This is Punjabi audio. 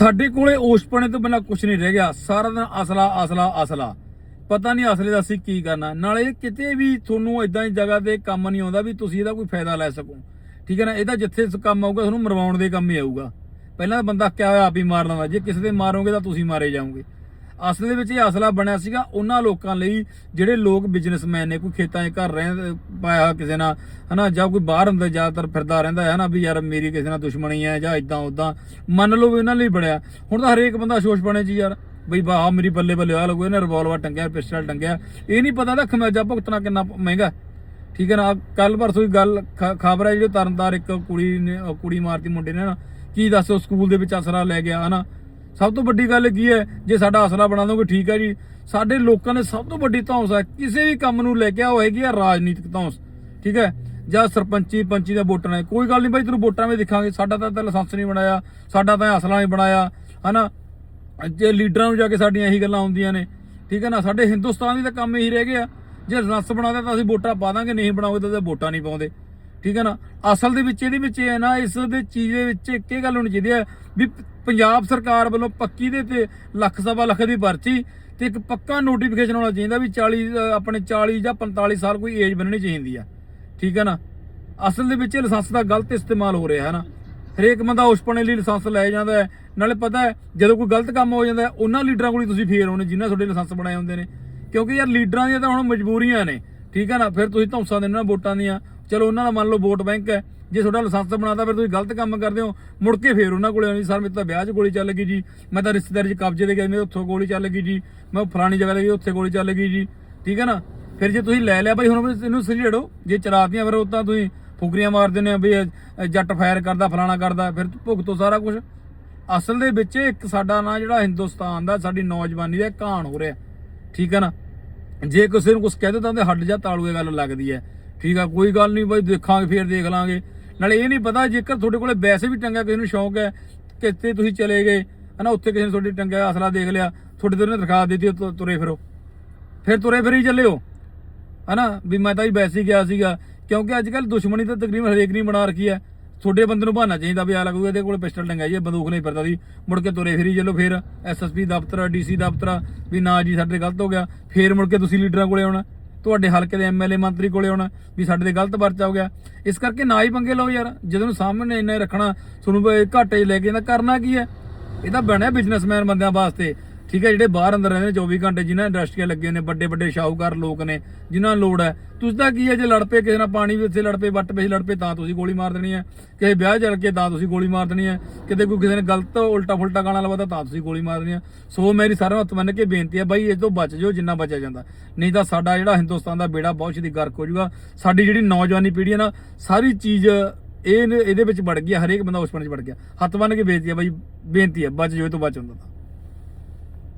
ਸਾਡੇ ਕੋਲੇ ਓਸ਼ਪਣੇ ਤੋਂ ਬਿਨਾਂ ਕੁਝ ਨਹੀਂ ਰਹਿ ਗਿਆ। ਸਾਰਾ ਦਿਨ ਅਸਲਾ ਅਸਲਾ ਅਸਲਾ। ਪਤਾ ਨਹੀਂ ਅਸਲੇ ਦਾ ਅਸੀਂ ਕੀ ਕਰਨਾ। ਨਾਲੇ ਕਿਤੇ ਵੀ ਤੁਹਾਨੂੰ ਇਦਾਂ ਦੀ ਜਗ੍ਹਾ ਤੇ ਕੰਮ ਨਹੀਂ ਆਉਂਦਾ ਵੀ ਤੁਸੀਂ ਇਹਦਾ ਕੋਈ ਫਾਇਦਾ ਲੈ ਸਕੋ। ਠੀਕ ਹੈ ਨਾ? ਇਹਦਾ ਜਿੱਥੇ ਕੰਮ ਆਊਗਾ, ਤੁਹਾਨੂੰ ਮਰਵਾਉਣ ਦੇ ਕੰਮ ਹੀ ਆਊਗਾ। ਪਹਿਲਾਂ ਬੰਦਾ ਕਿਆ ਹੋਇਆ, ਆਪ ਹੀ ਮਾਰ ਲੈਂਦਾ। ਜੇ ਕਿਸੇ ਦੇ ਮਾਰੋਗੇ ਤਾਂ ਤੁਸੀਂ ਮਾਰੇ ਜਾਓਗੇ। ਅਸਲ ਦੇ ਵਿੱਚ ਇਹ ਅਸਲਾ ਬਣਿਆ ਸੀਗਾ ਉਹਨਾਂ ਲੋਕਾਂ ਲਈ ਜਿਹੜੇ ਲੋਕ ਬਿਜ਼ਨਸਮੈਨ ਨੇ, ਕੋਈ ਖੇਤਾਂ 'ਚ ਘਰ ਰਹਿ ਪਾਇਆ ਕਿਸੇ ਨਾਲ, ਹਨਾ, ਜਾਂ ਕੋਈ ਬਾਹਰ ਅੰਦਰ ਜ਼ਿਆਦਾਤਰ ਫਿਰਦਾ ਰਹਿੰਦਾ ਹੈ, ਹਨਾ, ਵੀ ਯਾਰ ਮੇਰੀ ਕਿਸੇ ਨਾਲ ਦੁਸ਼ਮਣੀ ਹੈ ਜਾਂ ਇਦਾਂ ਉਦਾਂ ਮੰਨ ਲਓ ਵੀ ਉਹਨਾਂ ਲਈ ਬਣਿਆ। ਹੁਣ ਤਾਂ ਹਰੇਕ ਬੰਦਾ ਸ਼ੋਸ਼ ਬਣੇ ਜੀ ਯਾਰ, ਬਈ ਵਾਹ ਮੇਰੀ ਬੱਲੇ ਬੱਲੇ ਆ ਲੱਗੋ, ਇਹਨੇ ਰਿਵਾਲਵਰ ਟੰਗਿਆ ਪਿਸਟਲ ਟੰਗਿਆ। ਇਹ ਨਹੀਂ ਪਤਾ ਤਾਂ ਖਮਿਆਜਾ ਭੁਗਤਣਾ ਕਿੰਨਾ ਮਹਿੰਗਾ ਠੀਕ ਹੈ ਨਾ ਕੱਲ ਪਰਸੋਂ ਹੀ ਗੱਲ ਖਬਰ ਹੈ ਜਿਹੜੀ ਤਰਨਤਾਰ ਇੱਕ ਕੁੜੀ ਨੇ ਕੁੜੀ ਮਾਰਤੀ ਮੁੰਡੇ ਨੇ ਨਾ, ਕੀ ਦੱਸੋ ਸਕੂਲ ਦੇ ਵਿੱਚ ਅਸਰਾ ਲੈ ਗਿਆ, ਹਨਾ। ਸਭ ਤੋਂ ਵੱਡੀ ਗੱਲ ਕੀ ਹੈ, ਜੇ ਸਾਡਾ ਅਸਲਾ ਬਣਾ ਦੋਗੇ, ਠੀਕ ਹੈ ਜੀ। ਸਾਡੇ ਲੋਕਾਂ ਨੇ ਸਭ ਤੋਂ ਵੱਡੀ ਧੌਂਸ ਹੈ, ਕਿਸੇ ਵੀ ਕੰਮ ਨੂੰ ਲੈ ਕੇ ਆ ਹੋਏਗੀ ਆ ਰਾਜਨੀਤਿਕ ਧੌਂਸ, ਠੀਕ ਹੈ। ਜਾਂ ਸਰਪੰਚੀ, ਪੰਚੀ ਦਾ ਵੋਟਾਂ ਨੇ। ਕੋਈ ਗੱਲ ਨਹੀਂ ਬਾਈ, ਤੈਨੂੰ ਵੋਟਾਂ ਵਿੱਚ ਦਿਖਾਂਗੇ। ਸਾਡਾ ਤਾਂ ਤਾਂ ਲਾਇਸੈਂਸ ਨਹੀਂ ਬਣਾਇਆ, ਸਾਡਾ ਤਾਂ ਅਸਲਾ ਨਹੀਂ ਬਣਾਇਆ, ਹਨਾ? ਜੇ ਲੀਡਰਾਂ ਨੂੰ ਜਾ ਕੇ ਸਾਡੀਆਂ ਇਹੀ ਗੱਲਾਂ ਆਉਂਦੀਆਂ ਨੇ, ਠੀਕ ਹੈ ਨਾ? ਸਾਡੇ ਹਿੰਦੁਸਤਾਨ ਦੀ ਤਾਂ ਕੰਮ ਇਹੀ ਰਹਿ ਗਿਆ। ਜੇ ਲਾਇਸੈਂਸ ਬਣਾਉਂਦੇ ਤਾਂ ਅਸੀਂ ਵੋਟਾਂ ਪਾ ਦਾਂਗੇ, ਨਹੀਂ ਬਣਾਓਗੇ ਤਾਂ ਵੋਟਾਂ ਨਹੀਂ ਪਾਉਂਦੇ। ਠੀਕ ਹੈ ਨਾ? ਅਸਲ ਦੇ ਵਿੱਚ ਇਹਦੇ ਵਿੱਚ ਇਹ ਹੈ ਨਾ, ਇਸ ਦੇ ਚੀਜ਼ ਦੇ ਵਿੱਚ ਇੱਕ ਇਹ ਗੱਲ ਹੋਣੀ ਚਾਹੀਦੀ ਹੈ ਵੀ ਪੰਜਾਬ ਸਰਕਾਰ ਵੱਲੋਂ ਪੱਕੀ ਦੇ ਤੇ ਲੱਖ ਸਵਾ ਲੱਖ ਦੀ ਪਰਚੀ ਤੇ ਇੱਕ ਪੱਕਾ ਨੋਟੀਫਿਕੇਸ਼ਨ ਹੋਣਾ ਚਾਹੀਦਾ ਵੀ 40 ਆਪਣੇ 40 ਜਾਂ 45 ਸਾਲ ਕੋਈ ਏਜ ਬਣਨੀ ਚਾਹੀਦੀ ਆ। ਠੀਕ ਹੈ ਨਾ? ਅਸਲ ਦੇ ਵਿੱਚ ਲਾਇਸੈਂਸ ਦਾ ਗਲਤ ਇਸਤੇਮਾਲ ਹੋ ਰਿਹਾ ਹੈ ਨਾ। ਹਰੇਕ ਬੰਦਾ ਉਸ ਉਸਪਣੇ ਲਈ ਲਾਇਸੈਂਸ ਲੈ ਜਾਂਦਾ ਹੈ। ਨਾਲੇ ਪਤਾ ਹੈ, ਜਦੋਂ ਕੋਈ ਗਲਤ ਕੰਮ ਹੋ ਜਾਂਦਾ ਉਹਨਾਂ ਲੀਡਰਾਂ ਕੋਲ ਤੁਸੀਂ ਫੇਰ ਆਉਣੇ ਜਿਨ੍ਹਾਂ ਤੁਹਾਡੇ ਲਾਇਸੈਂਸ ਬਣਾਏ ਹੁੰਦੇ ਨੇ। ਕਿਉਂਕਿ ਯਾਰ ਲੀਡਰਾਂ ਦੀਆਂ ਤਾਂ ਹੁਣ ਮਜਬੂਰੀਆਂ ਨੇ। ਠੀਕ ਹੈ ਨਾ? ਫਿਰ ਤੁਸੀਂ ਧੌਂਸਾਂ ਦੇਣਾ ਵੋਟਾਂ ਦੀਆਂ। ਚਲੋ ਉਹਨਾਂ ਦਾ ਮੰਨ ਲਓ ਵੋਟ ਬੈਂਕ ਹੈ, ਜੇ ਤੁਹਾਡਾ ਲਾਇਸੈਂਸ ਬਣਾਤਾ, ਫਿਰ ਤੁਸੀਂ ਗਲਤ ਕੰਮ ਕਰਦੇ ਹੋ। ਮੁੜ ਕੇ ਫੇਰ ਉਹਨਾਂ ਕੋਲੇ ਆਉਣੀ, ਸਰ, ਮੇਰੇ ਤਾਂ ਵਿਆਹ 'ਚ ਗੋਲੀ ਚੱਲ ਗਈ ਜੀ। ਮੈਂ ਤਾਂ ਰਿਸ਼ਤੇਦਾਰੀ 'ਚ ਕਬਜ਼ੇ ਦੇ ਗਿਆ, ਮੇਰੇ ਉੱਥੋਂ ਗੋਲੀ ਚੱਲ ਗਈ ਜੀ। ਮੈਂ ਫਲਾਣੀ ਜਗ੍ਹਾ ਤੇ ਗਿਆ ਉੱਥੇ ਗੋਲੀ ਚੱਲ ਗਈ ਜੀ। ਠੀਕ ਹੈ ਨਾ? ਫਿਰ ਜੇ ਤੁਸੀਂ ਲੈ ਲਿਆ ਭਾਈ ਹੁਣ ਇਹਨੂੰ ਸਰੀੜੋ ਜੇ ਚਰਾਤੀਆਂ ਫਿਰ ਉਹ ਤਾਂ ਤੁਸੀਂ ਫੁਕਰੀਆਂ ਮਾਰ ਦਿੰਦੇ ਆ ਵੀ ਜੱਟ ਫਾਇਰ ਕਰਦਾ, ਫਲਾਣਾ ਕਰਦਾ। ਫਿਰ ਭੁਗਤੋ ਸਾਰਾ ਕੁਝ ਅਸਲ ਦੇ ਵਿੱਚ ਇੱਕ ਸਾਡਾ ਨਾ ਜਿਹੜਾ ਹਿੰਦੁਸਤਾਨ ਦਾ, ਸਾਡੀ ਨੌਜਵਾਨੀ ਦਾ ਘਾਣ ਹੋ ਰਿਹਾ। ਠੀਕ ਹੈ ਨਾ? ਜੇ ਕਿਸੇ ਨੂੰ ਕੁਝ ਕਹਿ ਦਿੱਤਾ ਤਾਂ ਹੱਡ ਜਾ ਤਾਲੂਏ ਗੱਲ ਲੱਗਦੀ ਹੈ। ਠੀਕ ਆ, ਕੋਈ ਗੱਲ ਨਹੀਂ ਬਾਈ, ਦੇਖਾਂਗੇ, ਫੇਰ ਦੇਖ ਲਾਂਗੇ। ਨਾਲੇ ਇਹ ਨਹੀਂ ਪਤਾ, ਜੇਕਰ ਤੁਹਾਡੇ ਕੋਲੇ ਵੈਸੇ ਵੀ ਟੰਗਾ ਕਿਸੇ ਨੂੰ ਸ਼ੌਂਕ ਹੈ ਕਿਤੇ ਤੁਸੀਂ ਚਲੇ ਗਏ, ਹਨਾ, ਉੱਥੇ ਕਿਸੇ ਨੇ ਤੁਹਾਡੀ ਟੰਗਿਆ ਅਸਲਾ ਦੇਖ ਲਿਆ, ਤੁਹਾਡੇ ਤੇ ਉਹਨੇ ਦਿਖਾ ਦਿੱਤੀ ਤੁਰੇ ਫਿਰੋ। ਫਿਰ ਤੁਰੇ ਫਿਰੀ ਚੱਲਿਓ, ਹਨਾ, ਵੀ ਮੈਂ ਤਾਂ ਹੀ ਵੈਸੇ ਹੀ ਗਿਆ ਸੀਗਾ, ਕਿਉਂਕਿ ਅੱਜ ਕੱਲ ਦੁਸ਼ਮਣੀ ਤਾਂ ਤਕਰੀਬਨ ਹਰੇਕ ਨਹੀਂ ਬਣਾ ਰੱਖੀ ਹੈ। ਤੁਹਾਡੇ ਬੰਦੇ ਨੂੰ ਬਹਾਨਾ ਚਾਹੀਦਾ ਵੀ ਆ ਲੱਗੂਗਾ, ਇਹਦੇ ਕੋਲ ਪਿਸਟਲ ਟੰਗਾ ਜੀ ਬੰਦੂਕ ਨਹੀਂ ਫਿਰਦਾ ਦੀ ਮੁੜ ਕੇ ਤੁਰੇ ਫਿਰੀ ਚੱਲੋ, ਫਿਰ ਐਸਐਸਪੀ ਦਫ਼ਤਰ ਡੀਸੀ ਦਫ਼ਤਰ, ਵੀ ਨਾ ਜੀ, ਸਾਡੇ ਗਲਤ ਹੋ ਗਿਆ, ਫੇਰ ਮੁੜ ਕੇ ਤੁਸੀਂ ਲੀਡਰਾਂ ਕੋਲੇ ਆਉਣਾ। ਤੁਹਾਡੇ ਹਲਕੇ ਦੇ ਐਮਐਲਏ ਮੰਤਰੀ ਕੋਲੇ ਆਉਣਾ ਵੀ ਸਾਡੇ ਤੇ ਗਲਤ ਪਰਚਾ ਹੋ ਗਿਆ। ਇਸ ਕਰਕੇ ਨਾ ਹੀ ਪੰਗੇ ਲਓ ਯਾਰ। ਜਦੋਂ ਨੂੰ ਸਾਹਮਣੇ ਇੰਨਾ ਰੱਖਣਾ, ਤੁਹਾਨੂੰ ਘਾਟੇ 'ਚ ਲੈ ਕੇ ਜਾਂਦਾ ਕਰਨਾ ਕੀ ਹੈ? ਇਹ ਤਾਂ ਬਣਿਆ ਬਿਜ਼ਨਸਮੈਨ ਬੰਦਿਆਂ ਵਾਸਤੇ। ਠੀਕ ਹੈ ਜਿਹੜੇ ਬਾਹਰ ਅੰਦਰ ਰਹਿੰਦੇ ਨੇ 24 ਘੰਟੇ ਜਿਨ੍ਹਾਂ ਇੰਡਸਟਰੀਆਂ ਲੱਗੀਆਂ ਨੇ ਵੱਡੇ ਵੱਡੇ ਸ਼ਾਹੂਕਾਰ ਲੋਕ ਨੇ ਜਿਨ੍ਹਾਂ ਨੂੰ ਲੋੜ ਹੈ। ਤੁਸੀਂ ਤਾਂ ਕੀ ਹੈ ਜੇ ਲੜ ਪਏ ਕਿਸੇ ਨਾਲ ਪਾਣੀ ਵੀ ਉੱਥੇ ਲੜ ਪਏ ਵੱਟ ਪਏ ਲੜ ਪਏ ਤਾਂ ਤੁਸੀਂ ਗੋਲੀ ਮਾਰ ਦੇਣੀ ਹੈ। ਕਿਸੇ ਵਿਆਹ ਚੱਲ ਕੇ ਤਾਂ ਤੁਸੀਂ ਗੋਲੀ ਮਾਰ ਦੇਣੀ ਹੈ। ਕਿਤੇ ਕੋਈ ਕਿਸੇ ਨੇ ਗਲਤ ਉਲਟਾ ਫੁਲਟਾ ਗਾਣਾ ਲਵਾਤਾ ਤਾਂ ਤੁਸੀਂ ਗੋਲੀ ਮਾਰ ਦੇਣੀ ਹੈ। ਸੋ ਮੇਰੀ ਸਾਰਿਆਂ ਨੂੰ ਹੱਥ ਬੰਨ੍ਹ ਕੇ ਬੇਨਤੀ ਹੈ ਬਾਈ ਇਸ ਤੋਂ ਬਚ ਜਾਓ ਜਿੰਨਾ ਬਚਿਆ ਜਾਂਦਾ। ਨਹੀਂ ਤਾਂ ਸਾਡਾ ਜਿਹੜਾ ਹਿੰਦੁਸਤਾਨ ਦਾ ਬੇੜਾ ਬਹੁਤ ਛੇਤੀ ਗਰਕ ਹੋ ਜਾਊਗਾ। ਸਾਡੀ ਜਿਹੜੀ ਨੌਜਵਾਨੀ ਪੀੜ੍ਹੀ ਹੈ ਨਾ ਸਾਰੀ ਚੀਜ਼ ਇਹ ਇਹਦੇ ਵਿੱਚ ਵੜ ਗਈ ਹੈ, ਹਰੇਕ ਬੰਦਾ ਉਸ ਪਣ ਚ ਵੜ ਗਿਆ। ਹੱਥ ਬੰਨ੍ਹ ਕੇ ਬੇਨਤੀ ਹੈ ਬਾਈ ਬੇਨਤੀ ਹੈ ਬਚ ਜਾਓ ਤੋਂ ਬਚ ਹੁੰਦਾ ਤਾਂ।